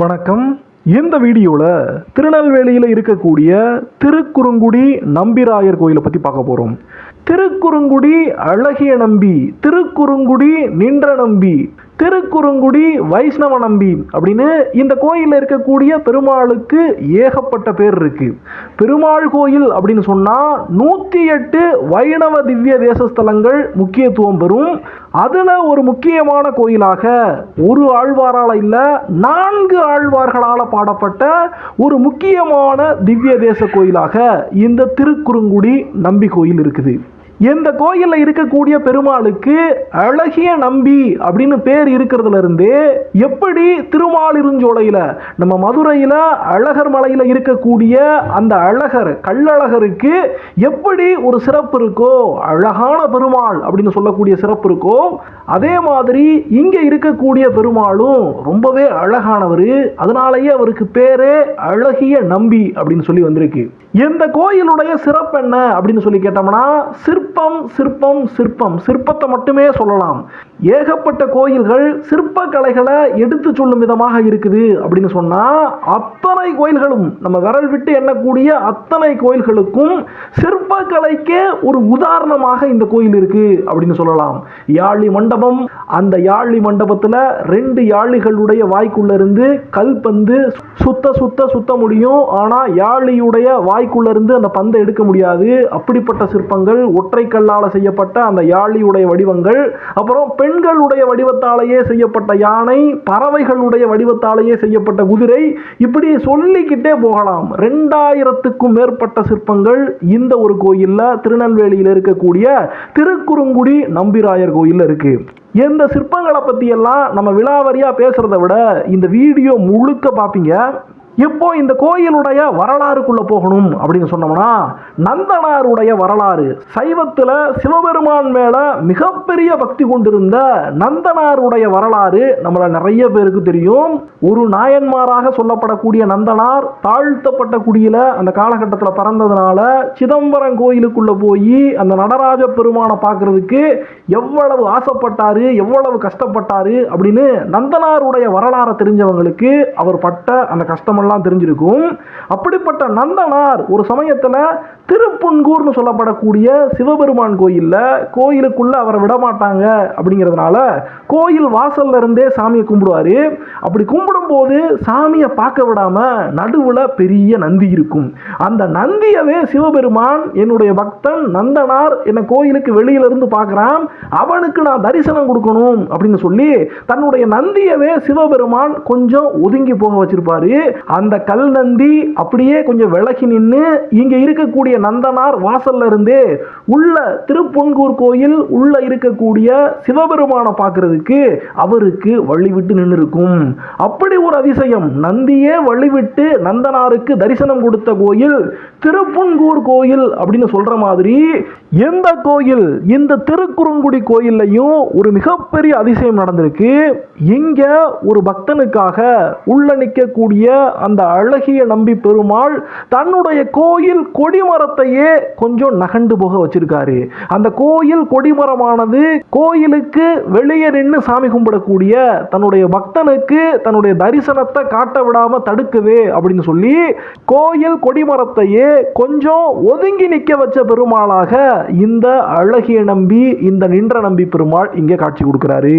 வணக்கம். இந்த வீடியோவில் திருநெல்வேலியில் இருக்கக்கூடிய திருக்குறுங்குடி நம்பிராயர் கோயிலை பற்றி பார்க்க போகிறோம் திருக்குறுங்குடி அழகிய நம்பி திருக்குறுங்குடி நின்ற நம்பி திருக்குறுங்குடி வைஷ்ணவ நம்பி அப்படின்னு இந்த கோயிலில் இருக்கக்கூடிய பெருமாளுக்கு ஏகப்பட்ட பேர் இருக்கு. பெருமாள் கோயில் அப்படின்னு சொன்னால் நூற்றி எட்டு வைணவ திவ்ய தேசஸ்தலங்கள் முக்கியத்துவம் பெறும். அதில் ஒரு முக்கியமான கோயிலாக ஒரு ஆழ்வாரால் இல்லை நான்கு ஆழ்வார்களால் பாடப்பட்ட ஒரு முக்கியமான திவ்ய தேச கோயிலாக இந்த திருக்குறுங்குடி நம்பி கோயில் இருக்குது. இந்த கோயிலில் இருக்கக்கூடிய பெருமாளுக்கு அழகிய நம்பி அப்படின்னு பேர் இருக்கிறதுல இருந்து எப்படி திருமாலிருஞ்சோலையில் நம்ம மதுரையில் அழகர் மலையில் இருக்கக்கூடிய அந்த அழகர் கள்ளழகருக்கு எப்படி ஒரு சிறப்பு இருக்கோ அழகான பெருமாள் அப்படின்னு சொல்லக்கூடிய சிறப்பு இருக்கோ அதே மாதிரி இங்கே இருக்கக்கூடிய பெருமாளும் ரொம்பவே அழகானவர். அதனாலேயே அவருக்கு பேரே அழகிய நம்பி அப்படின்னு சொல்லி வந்திருக்கு. இந்த கோயிலுடைய சிறப்பு என்ன அப்படின்னு சொல்லி கேட்டோம்னா சிற்ப சிற்பம் சிற்பம் சிற்பம். சிற்பத்தை மட்டுமே சொல்லலாம். ஏகப்பட்ட கோயில்கள் சிற்பக்கலைகளை எடுத்து சொல்லும் விதமாக இருக்குது அப்படின்னு சொன்னால் அத்தனை கோயில்களும் நம்ம விரல் விட்டு எண்ணக்கூடிய அத்தனை கோயில்களுக்கும் சிற்பக்கலைக்கே ஒரு உதாரணமாக இந்த கோயில் இருக்குது அப்படின்னு சொல்லலாம். யாழி மண்டபம் அந்த யாழி மண்டபத்தில் ரெண்டு யாழிகளுடைய வாய்க்குள்ளேருந்து கல்பந்து கல் பந்து சுத்த சுத்த சுத்த முடியும். ஆனால் யாழியுடைய வாய்க்குள்ளேருந்து அந்த பந்தை எடுக்க முடியாது. அப்படிப்பட்ட சிற்பங்கள் ஒற்றை கல்லால் செய்யப்பட்ட அந்த யாழியுடைய வடிவங்கள் அப்புறம் பெண் பெண்களுடைய வடிவத்தாலேயே செய்யப்பட்ட யானை பறவைகளுடைய வடிவத்தாலேயே செய்யப்பட்ட குதிரை இப்படி சொல்லிக்கிட்டே போகலாம். ரெண்டாயிரத்துக்கும் மேற்பட்ட சிற்பங்கள் இந்த ஒரு கோயிலில் திருநெல்வேலியில் இருக்கக்கூடிய திருக்குறுங்குடி நம்பிராயர் கோயிலில் இருக்கு. எந்த சிற்பங்களை பற்றியெல்லாம் நம்ம விலாவரியாக பேசுகிறத விட இந்த வீடியோ முழுக்க பார்ப்பீங்க இப்போ இந்த கோயிலுடைய வரலாறுக்குள்ளே போகணும் அப்படின்னு சொன்னோம்னா நந்தனாருடைய வரலாறு சைவத்தில் சிவபெருமான் மேலே மிகப்பெரிய பக்தி கொண்டிருந்த நந்தனாருடைய வரலாறு நம்மள நிறைய பேருக்கு தெரியும். ஒரு நாயன்மாராக சொல்லப்படக்கூடிய நந்தனார் தாழ்த்தப்பட்ட குடியில் அந்த காலகட்டத்தில் பிறந்ததுனால சிதம்பரம் கோயிலுக்குள்ளே போய் அந்த நடராஜ பெருமானை பார்க்கறதுக்கு எவ்வளவு ஆசைப்பட்டாரு எவ்வளவு கஷ்டப்பட்டார் அப்படின்னு நந்தனாருடைய வரலாறை தெரிஞ்சவங்களுக்கு அவர் பட்ட அந்த கஷ்டம் எல்லாம் தெரிஞ்சிருக்கும். அப்படிப்பட்ட நந்தனார் ஒரு சமயத்தில் திருப்புன்கூர்னு சொல்லப்படக்கூடிய சிவபெருமான் கோயிலில் கோயிலுக்குள்ள அவரை விட மாட்டாங்க அப்படிங்கிறதுனால கோயில் வாசல்ல இருந்தே சாமியை கும்பிடுவாரு. அப்படி கும்பிடும்போது சாமியை பார்க்க விடாம நடுவில் பெரிய நந்தி இருக்கும். அந்த நந்தியவே சிவபெருமான் என்னுடைய பக்தன் நந்தனார் என்னை கோயிலுக்கு வெளியில இருந்து பார்க்குறான். அவனுக்கு நான் தரிசனம் கொடுக்கணும் அப்படின்னு சொல்லி தன்னுடைய நந்தியவே சிவபெருமான் கொஞ்சம் ஒதுங்கி போக வச்சிருப்பாரு. அந்த கல் நந்தி அப்படியே கொஞ்சம் விலகி நின்று இங்கே இருக்கக்கூடிய நந்தனார் வாசல்ல இருந்தே உள்ள திருப்பொன்கூர் கோயில் உள்ள இருக்கக்கூடிய சிவபெருமானை பார்க்கறதுக்கு அவருக்கு வழிவிட்டு நின்று இருக்கும் அப்படி ஒரு அதிசயம். நந்தியே வழிவிட்டு நந்தனாருக்கு தரிசனம் கொடுத்த கோயில் திருப்பொன்கூர் கோயில் அப்படின்னு சொல்ற மாதிரி எந்த கோயில்? இந்த திருக்குறுங்குடி கோயில்லையும் ஒரு மிகப்பெரிய அதிசயம் நடந்திருக்கு. இங்க ஒரு பக்தனுக்காக உள்ள நிற்கக்கூடிய அந்த அழகிய நம்பி பெருமாள் தன்னுடைய கோயில் கொடிமர கோபுரத்தையே கொஞ்சம் நகண்டு போக வச்சிருக்காரு. அந்த கோயில் கொடிமரமானது கோயிலுக்கு வெளியே நின்று சாமி கும்பிடக்கூடிய தன்னுடைய பக்தனுக்கு தன்னுடைய தரிசனத்தை காட்ட விடாம தடுக்குது அப்படின்னு சொல்லி கோயில் கொடிமரத்தையே கொஞ்சம் ஒதுங்கி நிற்க வச்ச பெருமாளாக இந்த அழகிய நம்பி இந்த நின்ற நம்பி பெருமாள் இங்கே காட்சி கொடுக்கிறாரு.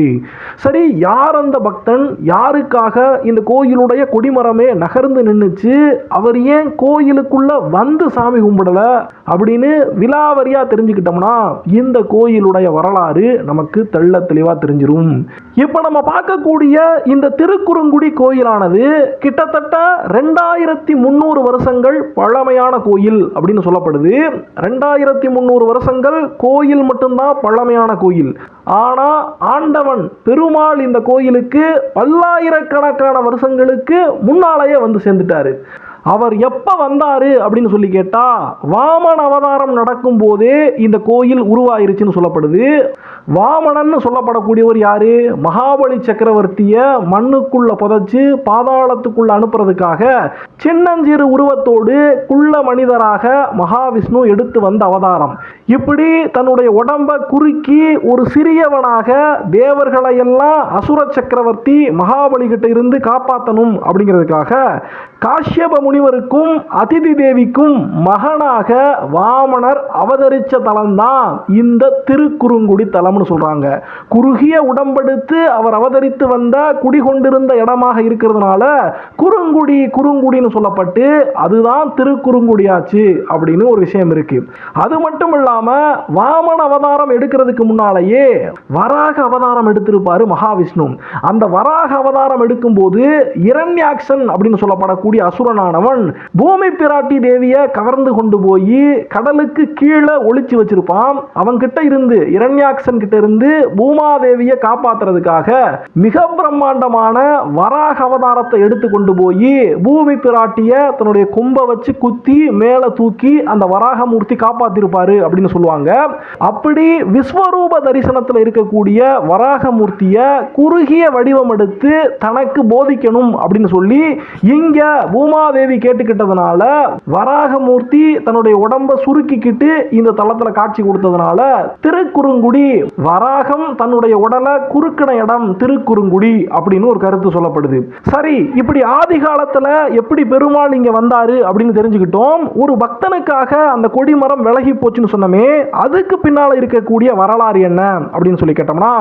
சரி யார் அந்த பக்தன்? யாருக்காக இந்த கோயிலுடைய கொடிமரமே நகர்ந்து நின்றுச்சு அவர் ஏன் கோயிலுக்குள்ள வந்து சாமி கும்பிட வரலை அப்படின்னு விலாவரியா தெரிஞ்சுக்கிட்டோம்னா இந்த கோயிலுடைய வரலாறு நமக்கு தெள்ள தெளிவா தெரிஞ்சிரும். இப்போ நம்ம பார்க்கக்கூடிய இந்த திருக்குறுங்குடி கோயிலானது கிட்டத்தட்ட ரெண்டாயிரத்தி முந்நூறு வருஷங்கள் பழமையான கோயில் அப்படின்னு சொல்லப்படுது. ரெண்டாயிரத்தி முந்நூறு வருஷங்கள் கோயில் மட்டும்தான் பழமையான கோயில். ஆனா ஆண்டவன் பெருமாள் இந்த கோயிலுக்கு பல்லாயிரக்கணக்கான வருஷங்களுக்கு முன்னாலேயே வந்து சேர்ந்துட்டாரு. அவர் எப்போ வந்தார் அப்படின்னு சொல்லி கேட்டால் வாமன அவதாரம் நடக்கும்போதே இந்த கோயில் உருவாயிருச்சுன்னு சொல்லப்படுது. வாமனன்னு சொல்லப்படக்கூடியவர் யார்? மகாபலி சக்கரவர்த்தியை மண்ணுக்குள்ளே புதைச்சி பாதாளத்துக்குள்ளே அனுப்புறதுக்காக சின்னஞ்சிறு உருவத்தோடு குள்ள மனிதராக மகாவிஷ்ணு எடுத்து வந்த அவதாரம். இப்படி தன்னுடைய உடம்பை குறுக்கி ஒரு சிறியவனாக தேவர்களை எல்லாம் அசுர சக்கரவர்த்தி மகாபலி கிட்ட இருந்து காப்பாற்றணும் அப்படிங்கிறதுக்காக காஷ்யப முனிவருக்கும் அதிதி தேவிக்கும் மகனாக வாமனர் அவதரிச்ச தலம்தான் இந்த திருக்குறுங்குடி தலம்னு சொல்றாங்க. குறுகிய உடம்பெடுத்து அவர் அவதரித்து வந்த குடிகொண்டிருந்த இடமாக இருக்கிறதுனால குறுங்குடி குறுங்குடின்னு சொல்லப்பட்டு அதுதான் திருக்குறுங்குடியாச்சு அப்படின்னு ஒரு விஷயம் இருக்கு. அது மட்டும் இல்லாம வாமன அவதாரம் எடுக்கிறதுக்கு முன்னாலேயே வராக அவதாரம் எடுத்திருப்பாரு மகாவிஷ்ணு. அந்த வராக அவதாரம் எடுக்கும்போது இரண்யாக்ஷன் அப்படின்னு சொல்லப்படக்கூடிய அசுரனானவன் பூமி பிராட்டி தேவியை கவர்ந்து கொண்டு போய் கடலுக்கு கீழே ஒழிச்சு வச்சிருப்பான். அவன் கிட்ட இருந்து இரண்யாக்சன் கிட்ட இருந்து பூமாதேவியை காப்பாத்துறதுக்காக மிக பிரம்மாண்டமான வராக அவதாரத்தை எடுத்து கொண்டு போய் பூமி பிராட்டிய தன்னுடைய கொம்பை வச்சு குத்தி மேலே தூக்கி அந்த வராகமூர்த்தி காப்பாத்திருப்பாரு அப்படின்னு சொல்லுவாங்க. அப்படி விஸ்வரூப தரிசனத்தில் இருக்கக்கூடிய வராகமூர்த்திய குறுகிய வடிவம் எடுத்து தனக்கு போதிக்கணும் அப்படின்னு சொல்லி இங்க பூமாதேவி கேட்டுக்கிட்டதுனால வராகமூர்த்தி தன்னுடைய உடம்ப சுருக்கிக்கிட்டு இந்த தளத்துல காட்சி கொடுத்ததுனால திருக்குறுங்குடி வராகம் தன்னுடைய உடலை குறுக்கின இடம் திருக்குறுங்குடி அப்படின்னு ஒரு கருத்து சொல்லப்படுது. சரி இப்படி ஆதி காலத்துல எப்படி பெருமாள் இங்க வந்தாரு அப்படின்னு தெரிஞ்சுக்கிட்டோம். ஒரு பக்தனுக்காக அந்த கொடிமரம் விலகி போச்சுன்னு சொன்னமே அதுக்கு பின்னால இருக்கக்கூடிய வரலாறு என்ன அப்படின்னு சொல்லி கேட்டோம்னா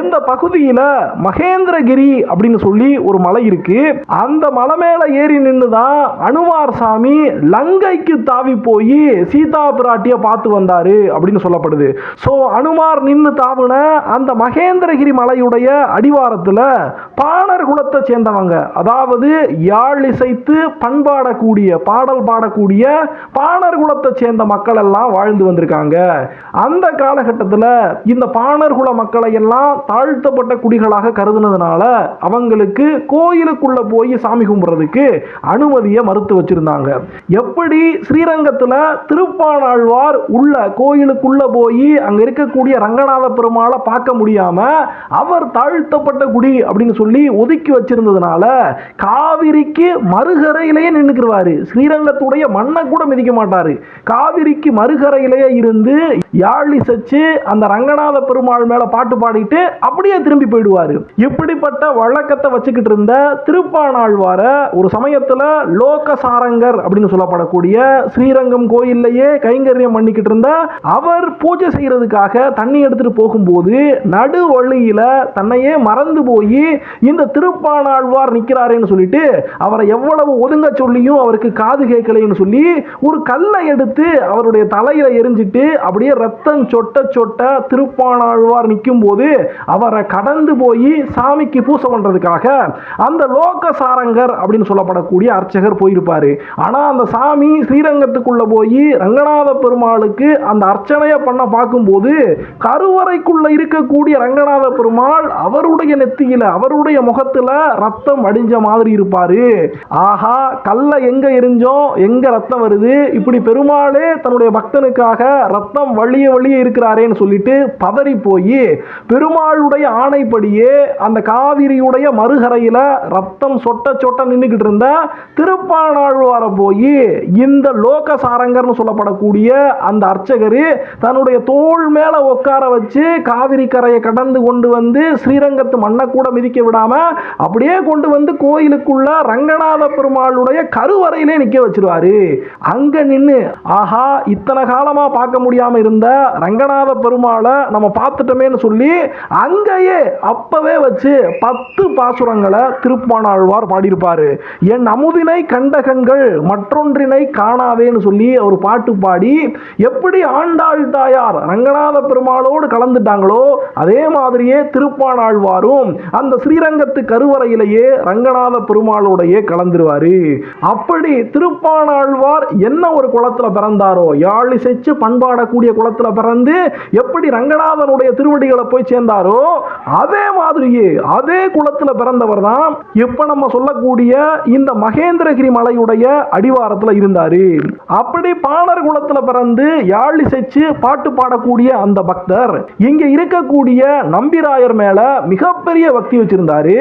எந்த பகுதியில மகேந்திரகிரி அப்படின்னு சொல்லி ஒரு மலை இருக்கு அந்த மலை மேல ஏறி நின்று தான் அனுமார் சாமி லங்கைக்கு தாவி போய் சீதா பிராட்டியை பார்த்து வந்தாரு அப்படின்னு சொல்லப்படுது. ஸோ அனுமார் நின்று தாவுன அந்த மகேந்திரகிரி மலையுடைய அடிவாரத்தில் பாணர் குலத்தை சேர்ந்தவங்க. அதாவது யாழ் இசைத்து பண்பாடக்கூடிய பாடல் பாடக்கூடிய பாணர் குலத்தை சேர்ந்த மக்கள் எல்லாம் வாழ்ந்து வந்திருக்காங்க. அந்த காலகட்டத்தில் இந்த பாணர் குல மக்களை எல்லாம் தாழ்த்தப்பட்ட குடிகளாக கருதுனதுனால அவங்களுக்கு கோயிலுக்குள்ள போய் சாமி கும்பிட்றதுக்கு அனுமதியை மறுத்து வச்சிருந்தாங்க. எப்படி ஸ்ரீரங்கத்தில் திருப்பானாழ்வார் உள்ள கோயிலுக்குள்ள போய் அங்க இருக்கக்கூடிய ரங்கநாத பெருமாளை பார்க்க முடியாம அவர் தாழ்த்தப்பட்ட குடி அப்படின்னு சொல்லி ஒதுக்கி வச்சிருந்ததுனால காவிரிக்கு மறுகரையிலேயே நின்றுக்குருவாரு ஸ்ரீரங்கத்துடைய மண்ணை கூட மிதிக்க மாட்டாரு. காவிரிக்கு மறுகரையிலேயே இருந்து யாழிசச்சு அந்த ரங்கநாத பெருமாள் மேல பாட்டு பாடிட்டு அப்படியே திரும்பி போயிடுவாரு. இப்படிப்பட்ட வழக்கத்தை வச்சுக்கிட்டு இருந்த திருப்பானாழ்வார ஒரு சமயத்துல லோகசாரங்கர் அப்படின்னு சொல்லப்படக்கூடிய ஸ்ரீரங்கம் கோயில்லையே கைங்கரியம் பண்ணிக்கிட்டு இருந்த அவர் பூஜை செய்யறதுக்காக தண்ணி எடுத்துட்டு போகும்போது நடு வழியில தன்னையே மறந்து போய் இந்த திருப்பானாழ்வார் நிற்கிறாரேன்னு சொல்லிட்டு அவரை எவ்வளவு ஒதுங்க சொல்லியும் அவருக்கு காது கேட்கலைன்னு சொல்லி ஒரு கல்லை எடுத்து அவருடைய தலையில் எரிஞ்சிட்டு அப்படியே ரத்தம் சொட்ட சொட்ட திருப்பானாழ்வார் நிற்கும் போது அவரை கடந்து போய் சாமிக்கு பூசை பண்றதுக்காக அந்த லோகசாரங்கர் அப்படின்னு சொல்லப்படக்கூடிய அர்ச்சகர் போயிருப்பாரு. ஆனா அந்த சாமி ஸ்ரீரங்கத்துக்குள்ள போய் ரங்கநாத பெருமாளுக்கு அந்த அர்ச்சனையை பண்ண பார்க்கும்போது கருவறைக்குள்ள இருக்கக்கூடிய ரங்கநாத பெருமாள் அவருடைய நெத்தியில அவருடைய முகத்துல ரத்தம் வடிஞ்ச மாதிரி இருப்பாரு. ஆஹா கல்ல எங்க எரிஞ்சோம்? எங்க ரத்தம் வருது? இப்படி பெருமாளே தன்னுடைய பக்தனுக்காக ரத்தம் வழியே வழியே இருக்கிறாரேன்னு சொல்லிட்டு பதறி போய் பெருமாளுடைய ஆணைப்படியே அந்த காவிரியுடைய மறுகரையில் ரத்தம் சொட்ட சொட்ட நின்றுக்கிட்டு இருந்த திருப்பானாழ்வார போய் இந்த லோக சாரங்கர்னு சொல்லப்படக்கூடிய அந்த அர்ச்சகர் தன்னுடைய தோல் மேலே உட்கார வச்சு காவிரி கரையை கடந்து கொண்டு வந்து ஸ்ரீரங்கத்து மண்ணை கூட மிதிக்க விடாமல் அப்படியே கொண்டு வந்து கோயிலுக்குள்ள ரங்கநாத பெருமாளுடைய கருவறையிலே நிற்க வச்சிருவாரு. அங்கே நின்று ஆஹா இத்தனை காலமாக பார்க்க முடியாமல் இருந்த ரங்கநாத பெருமாளை நம்ம பார்த்துட்டோமேன்னு சொல்லி அங்கேயே அப்பவே வச்சு பத்து பாசுரங்களை திருப்பானாழ்வார் பாடியிருப்பார். என் அமுதினை கண்ட கண்கள் மற்றொன்றினை காணாவேன்னு சொல்லி அவர் பாட்டு பாடி எப்படி ஆண்டாள் தாயார் ரங்கநாத பெருமாளோடு கலந்துட்டாங்களோ அதே மாதிரியே திருப்பானாழ்வாரும் அந்த ஸ்ரீரங்கத்து கருவறையிலேயே ரங்கநாத பெருமாளோடையே கலந்துருவாரு. அப்படி திருப்பானாழ்வார் என்ன ஒரு குளத்துல பிறந்தாரோ யாழ் இசைச்சு பண்பாடக்கூடிய குளத்துல குலத்துல பிறந்து எப்படி ரங்கநாதனுடைய திருவடிகளை போய் சேர்ந்தாரோ அதே மாதிரியே அதே குலத்தில் பிறந்தவர் தான் இப்போ நம்ம சொல்லக்கூடிய இந்த மகேந்திரகிரி மலையுடைய அடிவாரத்தில் இருந்தார். அப்படி பாணர் குலத்தில் பிறந்து யாழ் இசைச்சு பாட்டு பாடக்கூடிய அந்த பக்தர் இங்க இருக்கக்கூடிய நம்பிராயர் மேல மிகப்பெரிய பக்தி வச்சிருந்தாரு.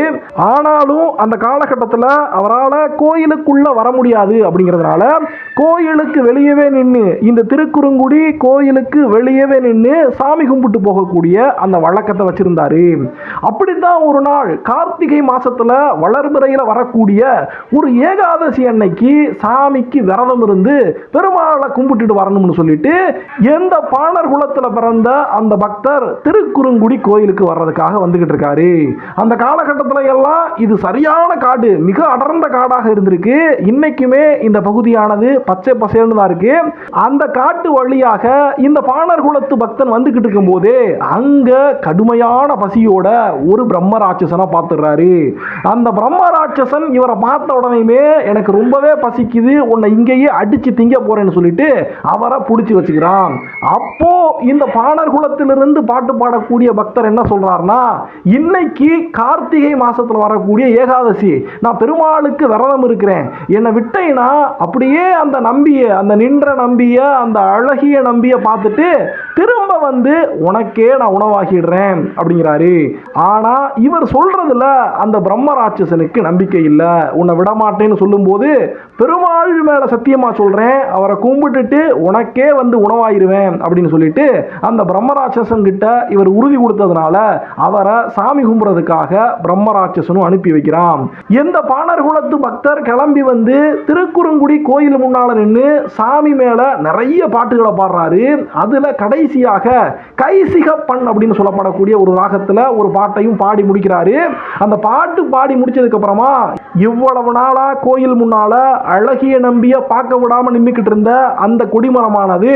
ஆனாலும் அந்த காலகட்டத்தில் அவரால் கோயிலுக்குள்ள வர முடியாது அப்படிங்கிறதுனால கோயிலுக்கு வெளியவே நின்று இந்த திருக்குறுங்குடி கோயிலுக்கு வெளியவே நின்று சாமி கும்பிட்டு போகக்கூடிய அந்த வழக்கத்தை வச்சிருந்தாரு. அப்படித்தான் ஒரு நாள் கார்த்திகை மாசத்துல வளர்பிறையில வரக்கூடிய ஒரு ஏகாதசி அன்னைக்கு சாமிக்கு விரதம் இருந்து பெருமாளை கும்பிட்டுட்டு வரணும்னு சொல்லிட்டு எந்த பாணர் குலத்துல பிறந்த அந்த பக்தர் திருக்குறுங்குடி கோயிலுக்கு வர்றதுக்காக வந்துகிட்டு இருக்காரு. அந்த காலகட்டத்தில் எல்லாம் இது சரியான காடு மிக அடர்ந்த காடாக இருந்திருக்கு. இன்னைக்குமே இந்த பகுதியானது பச்சை பசேல்னு தான் இருக்கு. அந்த காட்டு வழியாக இந்த பாணர் குலத்து பக்தன் வந்துக்கிட்டு இருக்கும்போதே அங்க கடுமையான பசியோட ஒரு பிரம்ம ராட்சசனை பார்த்துடுறாரு. அந்த பிரம்ம ராட்சசன் இவரை பார்த்த உடனேயுமே எனக்கு ரொம்பவே பசிக்குது உன்னை இங்கேயே அடிச்சு திங்க போகிறேன்னு சொல்லிட்டு அவரை பிடிச்சி வச்சுக்கிறான். அப்போ இந்த பாணர் குலத்திலிருந்து பாட்டு பாடக்கூடிய பக்தர் என்ன சொல்றாருன்னா இன்னைக்கு கார்த்திகை மாதத்தில் வரக்கூடிய ஏகாதசி நான் பெருமாளுக்கு விரதம் இருக்கிறேன். என்னை விட்டேன்னா அப்படியே அந்த நம்பிய அந்த நின்ற நம்பிய அந்த அழகிய நம்பிய பார்த்துட்டு திரும்ப வந்து உனக்கே நான் உணவாகிடுறேன் அப்படிங்கிறாரு. ஆனா இவர் சொல்றதுல அந்த பிரம்ம ராட்சசனுக்கு நம்பிக்கை இல்லை. உன்னை விடமாட்டேன்னு சொல்லும்போது பெருமாள் மேல சத்தியமா சொல்றேன். அவரை கும்பிட்டுட்டு உனக்கே வந்து உணவாயிருவேன் அப்படின்னு சொல்லிட்டு அந்த பிரம்ம ராட்சசன் கிட்ட இவர் உறுதி கொடுத்ததுனால அவரை சாமி கும்புறதுக்காக பிரம்ம ராட்சசனும் அனுப்பி வைக்கிறான். எந்த பாணர் குலத்து பக்தர் கிளம்பி வந்து திருக்குறுங்குடி கோயில் முன்னால நின்று சாமி மேல நிறைய பாட்டுகளை பாடுறாரு. அதில் கடைசியாக கைசிகப்பண் அப்படின்னு சொல்லப்படக்கூடிய ஒரு ராகத்தில் ஒரு பாட்டையும் பாடி முடிக்கிறாரு. அந்த பாட்டு பாடி முடிச்சதுக்கப்புறமா இவ்வளவு நாளாக கோயில் முன்னால அழகிய நம்பிய பார்க்க விடாமல் நின்றுக்கிட்டு இருந்த அந்த கொடிமரமானது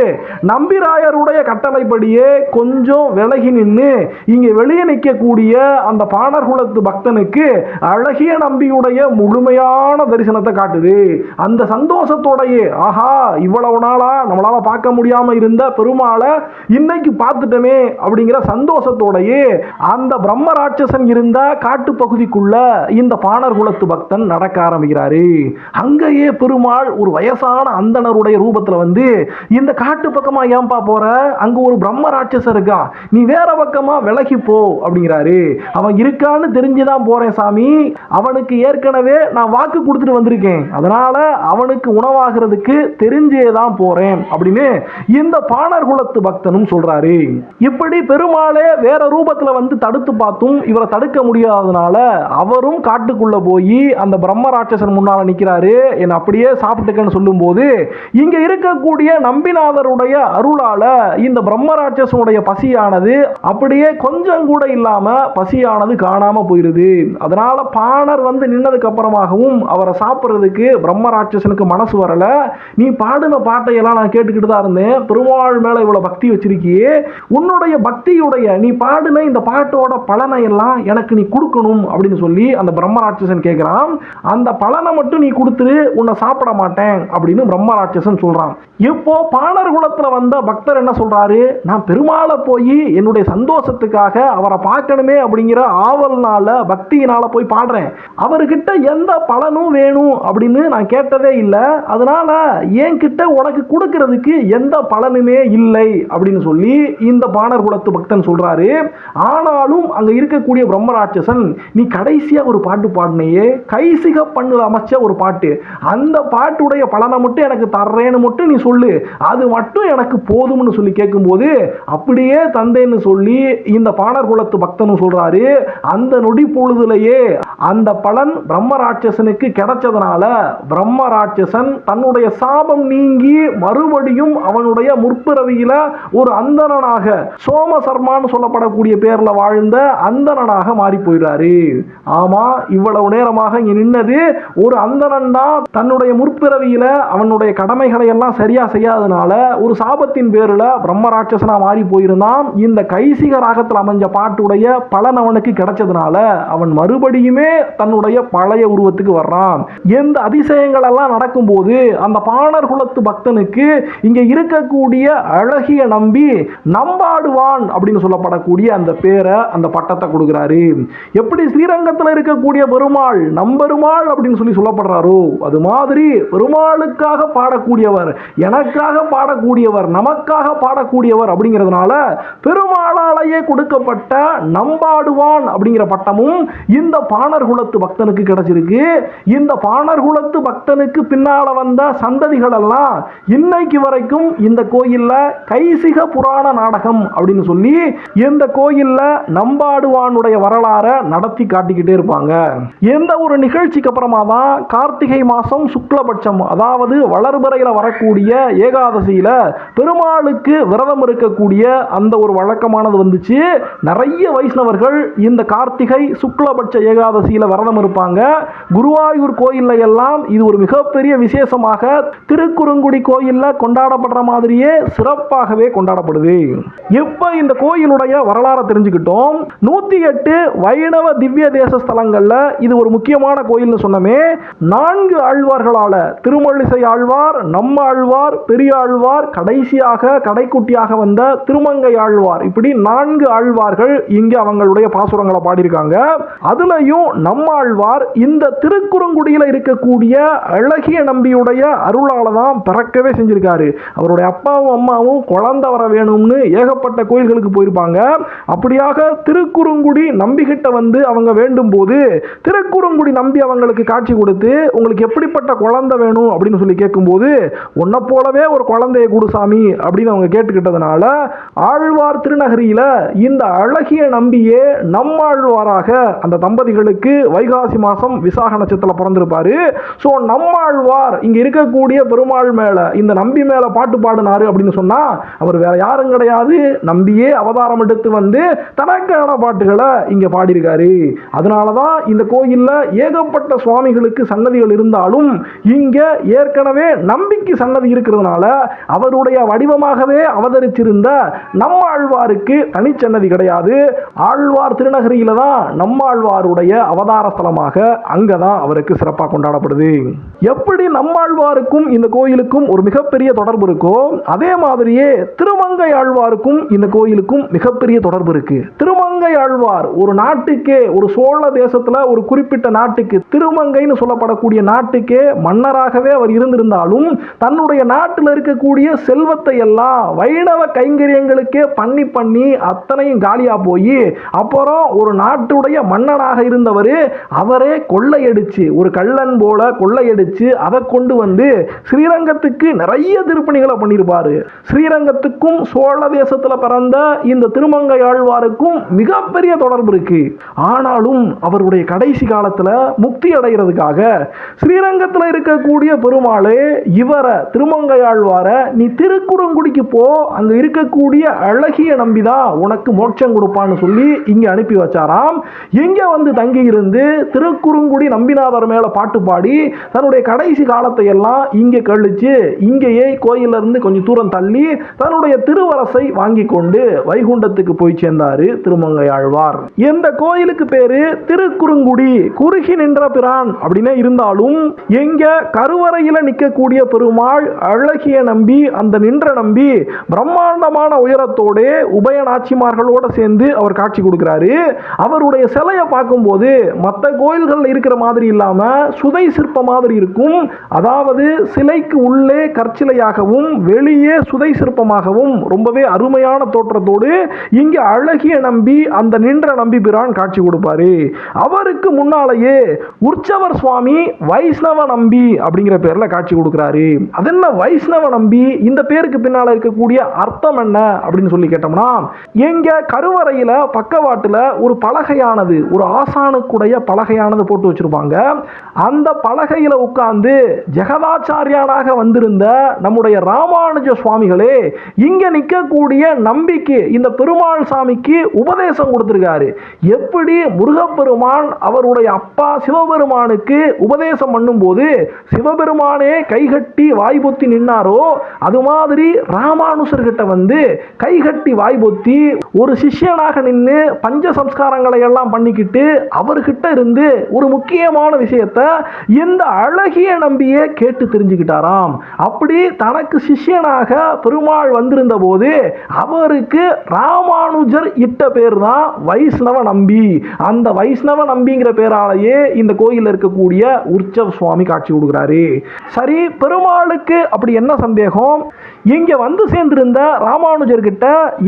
நம்பிராயருடைய கட்டளைப்படியே கொஞ்சம் விலகி நின்று இங்கே வெளியே நிற்கக்கூடிய அந்த பாணர் குலத்து பக்தனுக்கு அழகிய நம்பியுடைய முழுமையான தரிசனத்தை காட்டுது. அந்த சந்தோஷத்தோடையே ஆஹா இவ்வளவு நாளாக நம்மளால் பார்க்க முடியாமல் இருந்த பெரும் பெருமாளை இன்னைக்கு பார்த்துட்டோமே அப்படிங்கிற சந்தோஷத்தோடையே அந்த பிரம்ம ராட்சசன் இருந்த காட்டு பகுதிக்குள்ள இந்த பாணர் குலத்து பக்தன் நடக்க ஆரம்பிக்கிறாரு. அங்கேயே பெருமாள் ஒரு வயசான அந்தனருடைய ரூபத்தில் வந்து இந்த காட்டு பக்கமா ஏன்பா போற? அங்க ஒரு பிரம்ம ராட்சசன் இருக்கா? நீ வேற பக்கமா விலகி போ அப்படிங்கிறாரு. அவன் இருக்கான்னு தெரிஞ்சுதான் போறேன் சாமி. அவனுக்கு ஏற்கனவே நான் வாக்கு கொடுத்துட்டு வந்திருக்கேன். அதனால அவனுக்கு உணவாகிறதுக்கு தெரிஞ்சே தான் போறேன். அப்படின்னு இந்த பாணர் குலத்து பக்தனும் சொல்றாரு. இப்படி பெருமாளே வேற ரூபத்துல வந்து தடுத்து பார்த்தும் இவரை தடுக்க முடியாததுனால அவரும் காட்டுக்குள்ள போய் அந்த பிரம்ம ராட்சசன் முன்னால நிக்கிறாரு. என்னை அப்படியே சாப்பிட்டுக்கன்னு சொல்லும்போது இங்க இருக்கக்கூடிய நம்பிநாதருடைய அருளால இந்த பிரம்ம ராட்சசனுடைய பசியானது அப்படியே கொஞ்சம் கூட இல்லாம பசியானது காணாம போயிருது. அதனால பாணர் வந்து நின்னதுக்கு அப்புறமாகவும் அவரை சாப்பிட்றதுக்கு பிரம்ம ராட்சசனுக்கு மனசு வரல. நீ பாடின பாட்டையெல்லாம் நான் கேட்டுக்கிட்டு தான் இருந்தேன். பெருமாள் மேல இவ்வளவு பக்தி வச்சிருக்கியே உன்னுடைய பக்தியுடைய நீ பாடின இந்த பாட்டோட பலனை எல்லாம் எனக்கு நீ கொடுக்கணும் அப்படின்னு சொல்லி அந்த பிரம்மராட்சசன் கேட்குறான். அந்த பலனை மட்டும் நீ கொடுத்துரு உன்னை சாப்பிட மாட்டேன் அப்படின்னு பிரம்மராட்சசன் சொல்கிறான் சொல்றான். இப்போ பாணர் குலத்தில் வந்த பக்தர் என்ன சொல்றாரு? நான் பெருமாளை போய் என்னுடைய சந்தோஷத்துக்காக அவரை பார்க்கணுமே அப்படிங்கிற ஆவல்னால பக்தியினால போய் பாடுறேன். அவர்கிட்ட எந்த பலனும் வேணும் அப்படின்னு நான் கேட்டதே இல்லை. அதனால என்கிட்ட உனக்கு கொடுக்கறதுக்கு எந்த பலனுமே இல்லை. அப்படின்னு சொல்லி இந்த பாணர் குலத்து பக்தன் சொல்கிறாரு ஆனாலும் அங்க இருக்கக்கூடிய பிரம்மராட்சசன் நீ கடைசியா ஒரு பாட்டு பாடினையே கைசிக பண்ணுல அமைச்ச ஒரு பாட்டு. அந்த பாட்டுடைய பலனை மட்டும் எனக்கு தர்றேன்னு மட்டும் நீ சொல்லு. அது மட்டும் எனக்கு போதும்னு சொல்லி கேட்கும்போது அப்படியே தந்தைன்னு சொல்லி இந்த பாணர் குலத்து பக்தனும் சொல்றாரு. அந்த நொடி பொழுதுலேயே அந்த பலன் பிரம்மராட்சசனுக்கு கிடைச்சதுனால பிரம்மராட்சசன் தன்னுடைய சாபம் நீங்கி மறுபடியும் அவனுடைய முற்பிறவியில ஒரு அந்தணனாக சோமசர்மான்னு சொல்லப்படக்கூடிய பேரில் வாழ்ந்த அந்தணனாக மாறி போயிடுறாரு ஆமா இவ்வளவு நேரமாக இங்க நின்னது ஒரு அந்தணன் தான். தன்னுடைய முற்பிறவியில அவனுடைய கடமைகளை எல்லாம் சரியாக செய்யாதனால ஒரு சாபத்தின் பேரில் பிரம்மராட்சசனாக மாறி போயிருந்தான். இந்த கைசிக ராகத்தில் அமைஞ்ச பாட்டுடைய பலன் அவனுக்கு கிடைச்சதுனால அவன் மறுபடியுமே தன்னுடைய பழைய உருவத்துக்கு வர்றான். எந்த அதிசயங்கள் எல்லாம் நடக்கும்போது அந்த பாணர் குலத்து பக்தனுக்கு இங்க இருக்கக்கூடிய அழகிய நம்பி நம்பாடுவான் அப்படின்னு சொல்லப்படக்கூடிய அந்த பேரை அந்த பட்டத்தை கொடுக்குறாரு. எப்படி ஸ்ரீரங்கத்தில் இருக்கக்கூடிய பெருமாள் நம்பெருமாள் அப்படின்னு சொல்லி சொல்லப்படுறாரோ அது மாதிரி பெருமாளுக்காக பாடக்கூடியவர் எனக்காக பாடக்கூடியவர் நமக்காக பாடக்கூடியவர் அப்படிங்கிறதுனால பெருமாளாலேயே கொடுக்கப்பட்ட நம்பாடுவான் அப்படிங்கிற பட்டமும் இந்த பாணர் குலத்து பக்தனுக்கு கிடைச்சிருக்கு. இந்த பாணர் குலத்து பக்தனுக்கு பின்னால வந்த சந்ததிகள் எல்லாம் இன்னைக்கு வரைக்கும் இந்த கோயிலில் கைசிக புராண நாடகம் அப்படின்னு சொல்லி இந்த கோயிலில் நம்பாடுவானுடைய வரலாறை நடத்தி காட்டிக்கிட்டே இருப்பாங்க. எந்த ஒரு நிகழ்ச்சிக்கு அப்புறமா தான் கார்த்திகை மாதம் சுக்லபட்சம் அதாவது வளர்பிறையில் வரக்கூடிய ஏகாதசியில் பெருமாளுக்கு விரதம் இருக்கக்கூடிய அந்த ஒரு வழக்கமானது வந்துச்சு. நிறைய வைஷ்ணவர்கள் இந்த கார்த்திகை சுக்லபட்ச ஏகாதசியில் விரதம் இருப்பாங்க. குருவாயூர் கோயிலில் எல்லாம் இது ஒரு மிகப்பெரிய விசேஷமாக திருக்குறுங்குடி கோயிலில் கொண்டாடப்படுற மாதிரியே சிறப்பு சிறப்பாகவே கொண்டாடப்படுது. இப்போ இந்த கோயிலுடைய வரலாறை தெரிஞ்சுக்கிட்டோம். நூத்தி எட்டு வைணவ திவ்ய தேச ஸ்தலங்களில் இது ஒரு முக்கியமான கோயில்னு சொன்னமே. நான்கு ஆழ்வார்களால் திருமழிசை ஆழ்வார் நம்ம ஆழ்வார் பெரிய ஆழ்வார் கடைசியாக கடைக்குட்டியாக வந்த திருமங்கை ஆழ்வார். இப்படி நான்கு ஆழ்வார்கள் இங்க அவங்களுடைய பாசுரங்களை பாடியிருக்காங்க. அதுலயும் நம்ம ஆழ்வார் இந்த திருக்குறங்குடியில் இருக்கக்கூடிய அழகிய நம்பியுடைய அருளால தான் பிறக்கவே செஞ்சிருக்காரு. அவருடைய அப்பாவும் அம்மாவும் குழந்தை வர வேணும்னு ஏகப்பட்ட கோயில்களுக்கு போயிருப்பாங்க. அப்படியாக திருக்குறுங்குடி நம்பிக்கிட்ட வந்து அவங்க வேண்டும் போது திருக்குறுங்குடி நம்பி அவங்களுக்கு காட்சி கொடுத்து உங்களுக்கு எப்படிப்பட்ட குழந்தை வேணும்? அப்படின்னு சொல்லி கேட்கும்போது உன்னை போலவே ஒரு குழந்தைய கொடு சாமி. அப்படின்னு அவங்க கேட்டுக்கிட்டதுனால ஆழ்வார் திருநகரியில இந்த அழகிய நம்பியே நம்மாழ்வாராக அந்த தம்பதிகளுக்கு வைகாசி மாசம் விசாக நட்சத்திரத்தில் பிறந்திருப்பாரு. ஸோ நம்மாழ்வார் இங்க இருக்கக்கூடிய பெருமாள் மேல இந்த நம்பி மேலே பாட்டு பாடினாரு அப்படின்னு சொன்னா அவர் வேற யாரும் கிடையாது. நம்பியே அவதாரம் எடுத்து வந்து தனக்கான பாட்டுகளை இங்க பாடியிருக்காரு. அதனால தான் இந்த கோயில்ல ஏகப்பட்ட சுவாமிகளுக்கு சன்னதிகள் இருந்தாலும் இங்க ஏற்கனவே நம்பிக்கை சன்னதி இருக்கிறதுனால அவருடைய வடிவமாகவே அவதரிச்சிருந்த நம்ம ஆழ்வாருக்கு தனிச்சன்னதி கிடையாது. ஆழ்வார் திருநகரியில தான் நம்மாழ்வாருடைய அவதார ஸ்தலமாக அங்கதான் அவருக்கு சிறப்பாக கொண்டாடப்படுது. எப்படி நம்மாழ்வாருக்கும் இந்த கோயிலுக்கும் ஒரு மிகப்பெரிய தொடர்பு இருக்கோ அதே மாதிரி மாதிரியே திருமங்கை ஆழ்வாருக்கும் இந்த கோயிலுக்கும் மிகப்பெரிய தொடர்பு இருக்கு. திருமங்கை ஆழ்வார் ஒரு நாட்டுக்கே ஒரு சோழ தேசத்துல ஒரு குறிப்பிட்ட நாட்டுக்கு திருமங்கைன்னு சொல்லப்படக்கூடிய நாட்டுக்கே மன்னராகவே அவர் இருந்திருந்தாலும் தன்னுடைய நாட்டில் இருக்கக்கூடிய செல்வத்தை எல்லாம் வைணவ கைங்கரியங்களுக்கே பண்ணி பண்ணி அத்தனையும் காலியா போய் அப்புறம் ஒரு நாட்டுடைய மன்னனாக இருந்தவர் அவரே கொள்ளையடிச்சு ஒரு கள்ளன் போல கொள்ளையடிச்சு அதை கொண்டு வந்து ஸ்ரீரங்கத்துக்கு நிறைய திருப்பணிகளை பண்ணியிருப்பாரு. ஸ்ரீரங்கத்துக்கும் சோழ தேசத்தில் பிறந்த இந்த திருமங்கை ஆழ்வாருக்கும் மிகப்பெரிய தொடர்பு இருக்கு. ஆனாலும் அவருடைய கடைசி காலத்துல முக்தி அடைகிறதுக்காக ஸ்ரீரங்கத்தில் இருக்கக்கூடிய பெருமாளே இவரை திருமங்கை ஆழ்வாரை நீ திருக்குறங்குடிக்கு போ அங்கே இருக்கக்கூடிய அழகிய நம்பிதான் உனக்கு மோட்சம் கொடுப்பான்னு சொல்லி இங்கே அனுப்பி வச்சாராம். இங்கே வந்து தங்கி இருந்து திருக்குறுங்குடி நம்பிநாதர் மேலே பாட்டு பாடி தன்னுடைய கடைசி காலத்தை எல்லாம் இங்கே கழிச்சு இங்கேயே கோயிலிருந்து கொஞ்சம் தூரம் தள்ளி தன்னுடைய திருவரசை வாங்கி கொண்டு வைகுண்டத்துக்கு போய் சேர்ந்தாரு திருமங்கை ஆழ்வார் இந்த கோயிலுக்கு பேரு? திருக்குறுங்குடி குறுகி நின்ற பிரான் அப்படின்னே இருந்தாலும் எங்க கருவறையில நிற்கக்கூடிய பெருமாள் அழகிய நம்பி அந்த நின்ற நம்பி பிரம்மாண்டமான உயரத்தோட உபய நாச்சிமார்களோட சேர்ந்து அவர் காட்சி கொடுக்கிறாரு. அவருடைய சிலையை பார்க்கும்போது மற்ற கோயில்களில் இருக்கிற மாதிரி இல்லாம சுதை சிற்ப மாதிரி இருக்கும். அதாவது சிலைக்கு உள்ளே கற்சிலையாகவும் வெளியே சுதை சிற்பமாகவும் ரொம்பவே அருமையான தோற்றத்தோடு இங்கே அழகிய நம்பி அந்த நின்ற நம்பி பிரான் காட்சி கொடுப்பாரு. அவருக்கு முன்னாலேயே உற்சவர் சுவாமி வைஷ்ணவ நம்பி அப்படிங்கிற பேரில் காட்சி கொடுக்குறாரு. அது என்ன வைஷ்ணவ நம்பி? இந்த பேருக்கு பின்னால் இருக்கக்கூடிய அர்த்தம் என்ன அப்படின்னு சொல்லி கேட்டோம்னா எங்க கருவறையில் பக்கவாட்டுல ஒரு பலகையானது ஒரு ஆசானுக்குடைய பலகையானது போட்டு வச்சிருப்பாங்க. அந்த பலகையில் உட்கார்ந்து ஜெகதாச்சாரியானாக வந்திருந்த நம்முடைய ராமானுஜ சுவாமிகள் இங்கே நிற்கக்கூடிய நம்பிக்கை இந்த பெருமாள் சாமிக்கு உபதேசம் கொடுத்துருக்காரு. எப்படி முருகப்பெருமான் அவருடைய அப்பா சிவபெருமானுக்கு உபதேசம் பண்ணும்போது சிவபெருமானே கைகட்டி வாய்பொத்தி நின்னாரோ அது மாதிரி ராமானுசர்கிட்ட வந்து கைகட்டி வாய்பொத்தி ஒரு சிஷ்யனாக நின்று பஞ்ச சம்ஸ்காரங்களை எல்லாம் பண்ணிக்கிட்டு அவர்கிட்ட இருந்து ஒரு முக்கியமான விஷயத்த இந்த அழகிய நம்பியே கேட்டு தெரிஞ்சுக்கிட்டாராம். அப்படி தனக்கு சிஷ்யனாக பெருமாள் வந்திருந்த போது அவருக்கு ராமானுஜர் இட்ட பேர் தான் வைஷ்ணவ நம்பி. அந்த வைஷ்ணவ நம்பிங்கிற பேராலேயே இந்த கோயிலில் இருக்கக்கூடிய உற்சவ சுவாமி காட்சி கொடுக்குறாரு. சரி பெருமாளுக்கு அப்படி என்ன சந்தேகம்? இங்க வந்து சேர்ந்திருந்த ராமானுஜர் கிட்ட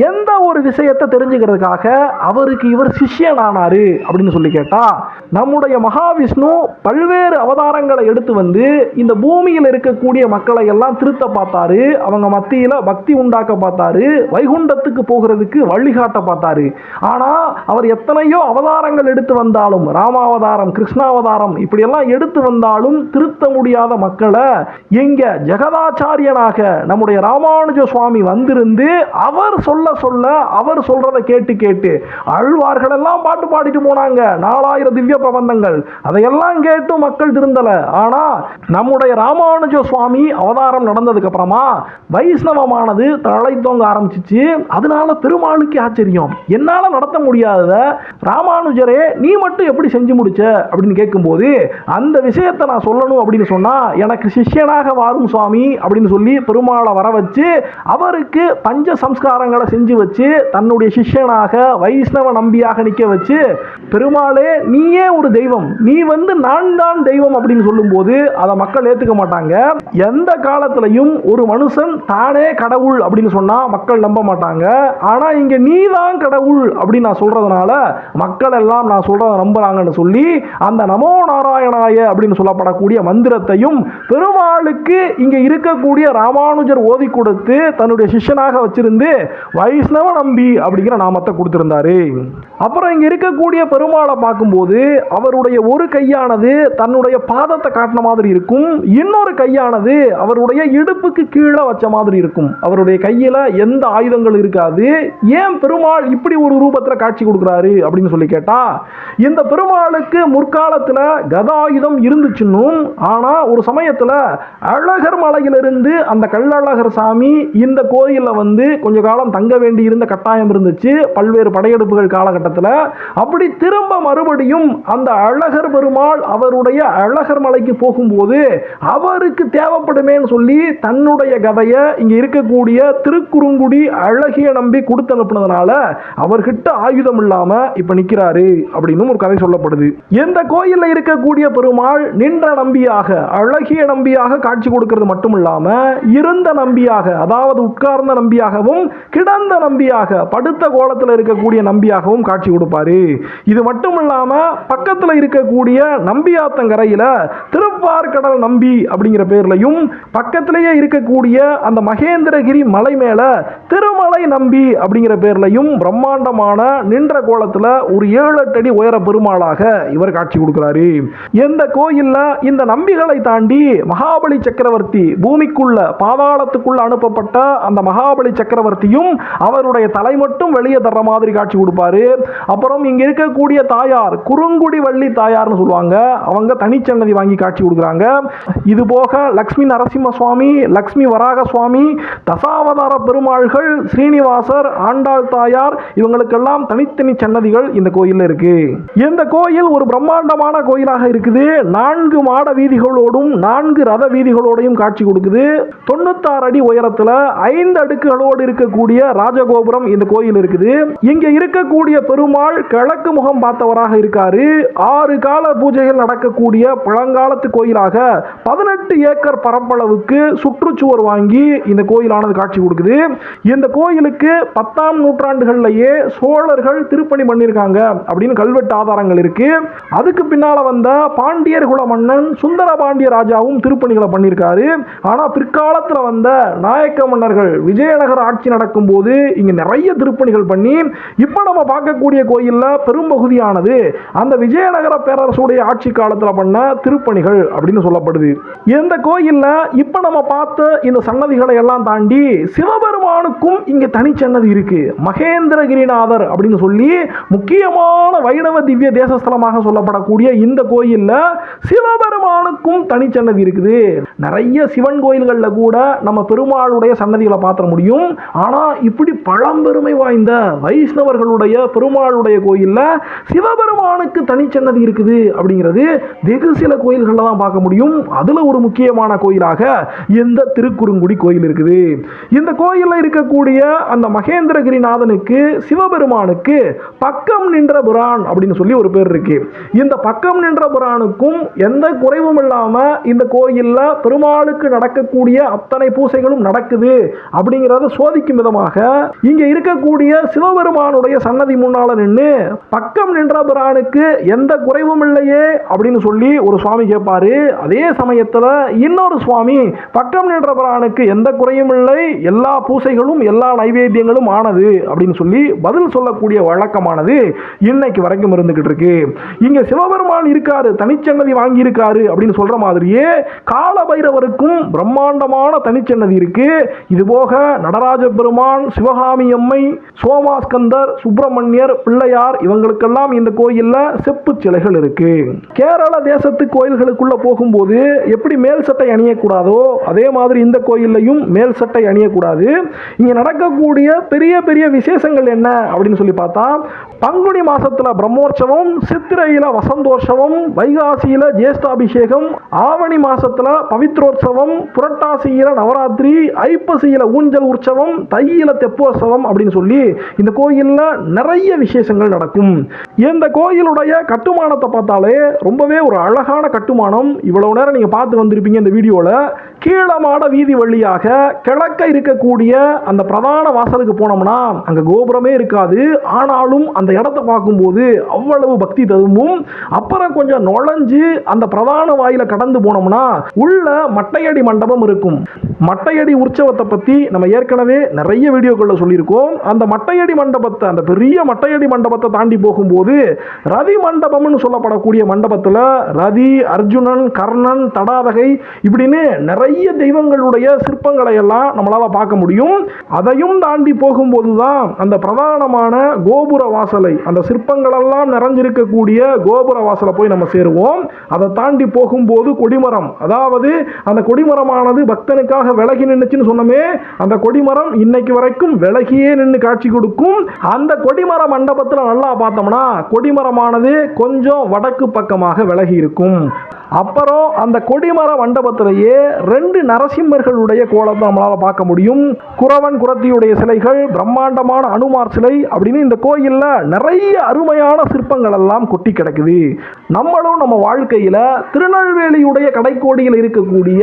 எந்த ஒரு விஷயத்தை தெரிஞ்சுக்கிறதுக்காக அவருக்கு இவர் சிஷ்யனானாரு அப்படின்னு சொல்லி கேட்டா நம்முடைய மகாவிஷ்ணு பல்வேறு அவதாரங்களை எடுத்து வந்து இந்த பூமியில் இருக்கக்கூடிய மக்களை எல்லாம் திருத்த பார்த்தாரு அவங்க மத்தியில பக்தி உண்டாக்க பார்த்தாரு வைகுண்டத்துக்கு போகிறதுக்கு வழிகாட்ட பார்த்தாரு. ஆனா அவர் எத்தனையோ அவதாரங்கள் எடுத்து வந்தாலும் ராமாவதாரம் கிருஷ்ணாவதாரம் இப்படியெல்லாம் எடுத்து வந்தாலும் திருத்த முடியாத மக்களை எங்க ஜெகதாச்சாரியனாக நம்முடைய ராமானுஜ சுவாமி வந்திருந்து அவர் சொல்ல சொல்ல அவர் சொல்றதை கேட்டு கேட்டு அழ்வார்கள் எல்லாம் பாட்டு பாடிட்டு போனாங்க. நாலாயிரம் திவ்ய பிரபந்தங்கள். அதையெல்லாம் கேட்டு மக்கள் திருந்தலை. ஆனால் நம்முடைய ராமானுஜ சுவாமி அவதாரம் நடந்ததுக்கு அப்புறமா வைஷ்ணவமானது தலை தொங்க ஆரம்பிச்சிச்சு. அதனால பெருமாளுக்கு ஆச்சரியம். என்னால் நடத்த முடியாதத ராமானுஜரே நீ மட்டும் எப்படி செஞ்சு முடிச்ச? அப்படின்னு கேட்கும்போது அந்த விஷயத்தை நான் சொல்லணும் அப்படின்னு சொன்னால் எனக்கு சிஷ்யனாக வாரும் சுவாமி அப்படின்னு சொல்லி பெருமாளை வர வச்சு அவருக்கு பஞ்ச சம்ஸ்காரங்களை செஞ்சு வச்சு தன்னுடைய சிஷ்யனாக வைஷ்ணவ நம்பியாக நிற்க வச்சு பெருமாளே நீயே ஒரு தெய்வம். நீ வந்து நான் தான் தெய்வம் அப்படின்னு சொல்லும்போது அதை மக்கள் ஏற்றுக்க மாட்டாங்க. எந்த காலத்திலையும் ஒரு மனுஷன் தானே கடவுள் அப்படின்னு சொன்னால் மக்கள் நம்ப மாட்டாங்க. ஆனால் இங்கே நீ தான் கடவுள் அப்படின்னு நான் சொல்கிறதுனால மக்கள் எல்லாம் நான் சொல்கிறத நம்புகிறாங்கன்னு சொல்லி அந்த நமோ நாராயணாய அப்படின்னு சொல்லப்படக்கூடிய மந்திரத்தையும் பெருமாளுக்கு இங்கே இருக்கக்கூடிய ராமானுஜர் ஓதி கொடுத்து தன்னுடைய சிஷ்யனாக வச்சிருந்து வைஷ்ணவ நம்பி அப்படிங்கிற நாமத்தை கொடுத்துருந்தாரு. அப்புறம் இங்கே இருக்கக்கூடிய பெருமாளை பார்க்கும்போது அவருடைய ஒரு கையானது தன்னுடைய பாதத்தை காட்டின மாதிரி இருக்கும். இன்னொரு கையானது அவருடைய இடுப்புக்கு கீழே வச்ச மாதிரி இருக்கும். அவருடைய கையில எந்த ஆயுதங்கள் இருக்காது. ஏன் பெருமாள் இப்படி ஒரு ரூபத்துல காட்சி கொடுக்குறாரு அப்படின்னு சொல்லி கேட்டா இந்த பெருமாளுக்கு முற்காலத்துல கதாயுதம் இருந்துச்சுன்னும் ஆனா ஒரு சமயத்தில் அழகர் மலையிலிருந்து அந்த கள்ளழகர் சாமி இந்த கோயிலில் வந்து கொஞ்ச காலம் தங்க வேண்டி இருந்த கட்டாயம் இருந்துச்சு. பல்வேறு படையெடுப்புகள் காலகட்டத்தில். அப்படி திரும்ப மறுபடியும் அந்த அழகர் பெருமாள் அவருடைய அழகர் மலைக்கு போகும்போது அவருக்கு தேவைப்படுமேன்னு சொல்லி தன்னுடைய கதையை இங்க இருக்கக்கூடிய திருக்குறுங்குடி அழகிய நம்பி கொடுத்து அனுப்புனதுனால அவர்கிட்ட ஆயுதம் இல்லாம இப்ப நிக்கிறாரு அப்படின்னு ஒரு கதை சொல்லப்படுது. எந்த கோயிலில் இருக்கக்கூடிய பெருமாள் நின்ற நம்பியாக அழகிய நம்பியாக காட்சி கொடுக்கிறது மட்டும் இல்லாமல் இருந்த நம்பியாக அதாவது உட்கார்ந்த நம்பியாகவும் கிடந்த நம்பியாக படுத்த கோலத்தில் இருக்கக்கூடிய நம்பியாகவும் காட்சி கொடுப்பாரு. இது மட்டும் இல்லாமல் பக்கத்தில் இருக்கக்கூடிய நம்பியாத்தங்கரையில் திருப்பார்கடல் நம்பி அப்படிங்கிற பேர்லையும் பக்கத்திலேயே இருக்கக்கூடிய அந்த மகேந்திரகிரி மலை மேலே திருமலை நம்பி அப்படிங்கிற பேர்லையும் பிரம்மாண்டமான நின்ற கோலத்தில் ஒரு ஏழு எட்டு அடி உயர பெருமாளாக இவர் காட்சி கொடுக்கிறாரு. எந்த கோயிலில் இந்த நம்பிகளை தாண்டி மகாபலி சக்கரவர்த்தி பூமிக்குள்ள பாதாளத்துக்குள்ள அனுப்பப்பட்ட அந்த மகாபலி சக்கரவர்த்தியும் அவருடைய தலை மட்டும் வெளியே தர்ற மாதிரி காட்சி கொடுப்பாரு. அப்புறம் இங்க இருக்கக்கூடிய தாயார் குறுங்குடி வள்ளி தாயார்னு சொல்லுவாங்க. அவங்க தனிச்சன்னதி வாங்கி காட்சி கொடுக்குறாங்க. இது போக லக்ஷ்மி நரசிம்ம சுவாமி லக்ஷ்மி வராக சுவாமி தசாவதார பெருமாள்கள் ஸ்ரீனிவாசர் ஆண்டாள் தாயார் இவங்களுக்கெல்லாம் தனித்தனி சன்னதிகள் இந்த கோயிலில் இருக்கு. இந்த கோயில் ஒரு பிரம்மாண்டமான கோயிலாக இருக்குது. நான்கு மாட வீதிகளோடும் நான்கு ரத வீதிகளோடையும் காட்சி கொடுக்குது. தொண்ணூத்தாறு அடி அடி உயரத்துல ஐந்து அடுக்குகளோடு இருக்கக்கூடிய ராஜகோபுரம் இந்த கோயில் இருக்குது. இங்க இருக்கக்கூடிய பெருமாள் கிழக்கு முகம் பார்த்தவராக இருக்காரு. ஆறு கால பூஜைகள் நடக்கக்கூடிய பழங்காலத்து கோயிலாக பதினெட்டு ஏக்கர் பரப்பளவுக்கு சுற்றுச்சுவர் வாங்கி இந்த கோயிலானது காட்சி கொடுக்குது. இந்த கோயிலுக்கு பத்தாம் நூற்றாண்டுகள்லயே சோழர்கள் திருப்பணி பண்ணியிருக்காங்க அப்படின்னு கல்வெட்டு ஆதாரங்கள் இருக்கு. அதுக்கு பின்னால வந்த பாண்டியர் குல மன்னன் சுந்தர பாண்டிய ராஜாவும் திருப்பணிகளை பண்ணியிருக்காரு. ஆனா பிற்காலத்தில் வந்த நாயக்க மன்னர்கள் விஜயநகர ஆட்சி நடக்கும்போது இங்கே நிறைய திருப்பணிகள் பண்ணி இப்போ நம்ம பார்க்கக்கூடிய கோயிலில் பெரும்பகுதியானது அந்த விஜயநகர பேரரசுடைய ஆட்சி காலத்தில் பண்ண திருப்பணிகள் அப்படின்னு சொல்லப்படுது. இந்த கோயிலில் இப்போ நம்ம பார்த்த இந்த சன்னதிகளை எல்லாம் தாண்டி சிவபெருமானுக்கும் இங்க தனிச்சன்னதி இருக்கு. மகேந்திரகிரிநாதர் அப்படின்னு சொல்லி முக்கியமான வைணவ திவ்ய தேசஸ்தலமாக சொல்லப்படக்கூடிய இந்த கோயிலில் சிவபெருமானுக்கும் தனிச்சன்னதி இருக்குது. நிறைய சிவன் கோயில்களில் கூட நம்ம பெரும் பெருமாளுடைய சன்னதிகளை பார்த்துட முடியும். ஆனால் இப்படி பழம்பெருமை வாய்ந்த வைஷ்ணவர்களுடைய பெருமாளுடைய கோயிலில் சிவபெருமானுக்கு தனிச்சன்னதி இருக்குது அப்படிங்கிறது வெகு சில கோயில்களில் தான் பார்க்க முடியும். அதில் ஒரு முக்கியமான கோயிலாக இந்த திருக்குறுங்குடி கோயில் இருக்குது? இந்த கோயிலில் இருக்கக்கூடிய அந்த மகேந்திரகிரிநாதனுக்கு சிவபெருமானுக்கு பக்கம் நின்ற புரான் அப்படின்னு சொல்லி ஒரு பேர் இருக்கு. இந்த பக்கம் நின்ற புரானுக்கும் எந்த குறைவும் இல்லாமல் இந்த கோயிலில் பெருமாளுக்கு நடக்கக்கூடிய அத்தனை பூசைகள் பூசைகளும் நடக்குது அப்படிங்கிறத சோதிக்கும் விதமாக இங்கே இருக்கக்கூடிய சிவபெருமானுடைய சன்னதி முன்னால் நின்று பக்கம் நின்ற பிரானுக்கு எந்த குறைவும் இல்லையே அப்படின்னு சொல்லி ஒரு சுவாமி கேட்பார் அதே சமயத்தில் இன்னொரு சுவாமி பக்கம் நின்ற பிரானுக்கு எந்த குறையும் இல்லை எல்லா பூசைகளும் எல்லா நைவேத்தியங்களும் ஆனது அப்படின்னு சொல்லி பதில் சொல்லக்கூடிய வழக்கமானது இன்னைக்கு வரைக்கும் இருந்துகிட்டு இருக்கு. இங்கே சிவபெருமான் இருக்காரு தனிச்சன்னதி வாங்கியிருக்காரு அப்படின்னு சொல்ற மாதிரியே கால பைரவருக்கும் பிரம்மாண்டமான தனிச்சன்னதி இருக்கு. இது போக நடராஜ பெருமான் சிவகாமி அம்மை சோமாஸ்கந்தர் சுப்பிரமணியர் பிள்ளையார் இவங்களுக்கெல்லாம் இந்த கோயில்ல செப்பு சிலைகள் இருக்கு. கேரள தேசத்து கோயில்களுக்குள்ள போகும்போது எப்படி மேல் சட்டை அணியக்கூடாதோ அதே மாதிரி இந்த கோயில்லையும் மேல் சட்டை அணியக்கூடாது. இங்க நடக்கக்கூடிய பெரிய பெரிய விசேஷங்கள் என்ன அப்படின்னு சொல்லி பார்த்தா பங்குனி மாசத்துல பிரம்மோற்சவம் சித்திரையில வசந்தோற்சவம் வைகாசியில ஜேஷ்டாபிஷேகம் ஆவணி மாசத்துல பவித்ரோற்சவம் புரட்டாசியில நவராத்திரி ஐப்பசியில ஊஞ்சல் உற்சவம் தையில தெப்போற்சவம் அப்படின்னு சொல்லி இந்த கோயில்ல நிறைய விசேஷங்கள் நடக்கும். இந்த கோயிலுடைய கட்டுமானத்தை பார்த்தாலே ரொம்பவே ஒரு அழகான கட்டுமானம். இவ்வளவு நேரம் நீங்கள் பார்த்து வந்திருப்பீங்க இந்த வீடியோவில் கீழமாட வீதி வழியாக கிழக்க இருக்கக்கூடிய அந்த பிரதான வாசலுக்கு போனோம்னா அங்கே கோபுரமே இருக்காது. ஆனாலும் அந்த இடத்தை பார்க்கும்போது அவ்வளவு பக்தி ததும்பும். அப்புறம் கொஞ்சம் நுழைஞ்சு அந்த பிரதான வாயில கடந்து போனோம்னா உள்ள மட்டையடி மண்டபம் இருக்கும். மட்டையடி உற்சவத்தை பத்தி நம்ம ஏற்கனவே நிறைய வீடியோக்களில் சொல்லியிருக்கோம். அந்த மட்டையடி மண்டபத்தை அந்த பெரிய மட்டையடி மண்டபத்தை தாண்டி போகும்போது ரதி மண்டபம்னு சொல்லப்படக்கூடிய மண்டபத்துல ரதி அர்ஜுனன் கர்ணன் தடாதகை இப்படின்னு நிறைய தெய்வங்களுடைய சிற்பங்களை எல்லாம் நம்மளால் பார்க்க முடியும். அதையும் தாண்டி போகும்போது தான் அந்த பிரதானமான கோபுர வாசலை அந்த சிற்பங்களெல்லாம் நிறைஞ்சிருக்கக்கூடிய கோபுர வாசலை போய் நம்ம சேருவோம். அதை தாண்டி போகும்போது கொடிமரம் அதாவது அந்த கொடிமரமானது பக்தனுக்காக விலகி நின்றுச்சுன்னு சொன்னோமே அந்த கொடிமரம் இன்னைக்கு வரைக்கும் விலகியே நின்று காட்சி கொடுக்கும். அந்த கொடிமர மண்டபத்தில் நல்லா பார்த்தோம்னா கொடிமரமானது கொஞ்சம் வடக்கு பக்கமாக விலகி இருக்கும். அப்புறம் அந்த கொடிமர மண்டபத்திலேயே ரெண்டு நரசிம்மர்களுடைய கோலத்தை நம்மளால் பார்க்க முடியும். குறவன் குரத்தியுடைய சிலைகள் பிரம்மாண்டமான அனுமார் சிலை அப்படின்னு இந்த கோயிலில் நிறைய அருமையான சிற்பங்கள் எல்லாம் கொட்டி கிடக்குது. நம்மளும் நம்ம வாழ்க்கையில் திருநெல்வேலியுடைய கடைக்கோடியில் இருக்கக்கூடிய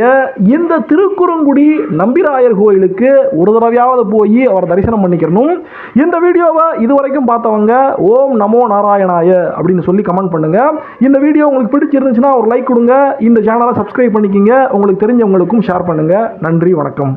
இந்த திருக்குறுங்குடி நம்பிராயர் கோயிலுக்கு ஒரு தடவையாவது போய் அவர் தரிசனம் பண்ணிக்கிறணும். இந்த வீடியோவை இதுவரைக்கும் பார்த்தவங்க ஓம் நமோ நாராயணாய அப்படின்னு சொல்லி கமெண்ட் பண்ணுங்க. இந்த வீடியோ உங்களுக்கு பிடிச்சிருந்துச்சுன்னா ஒரு லைக் கொடுங்க. இந்த சேனலை சப்ஸ்கிரைப் பண்ணிக்கிங்க. உங்களுக்கு தெரிஞ்சவங்களுக்கும் ஷேர் பண்ணுங்க. நன்றி வணக்கம்.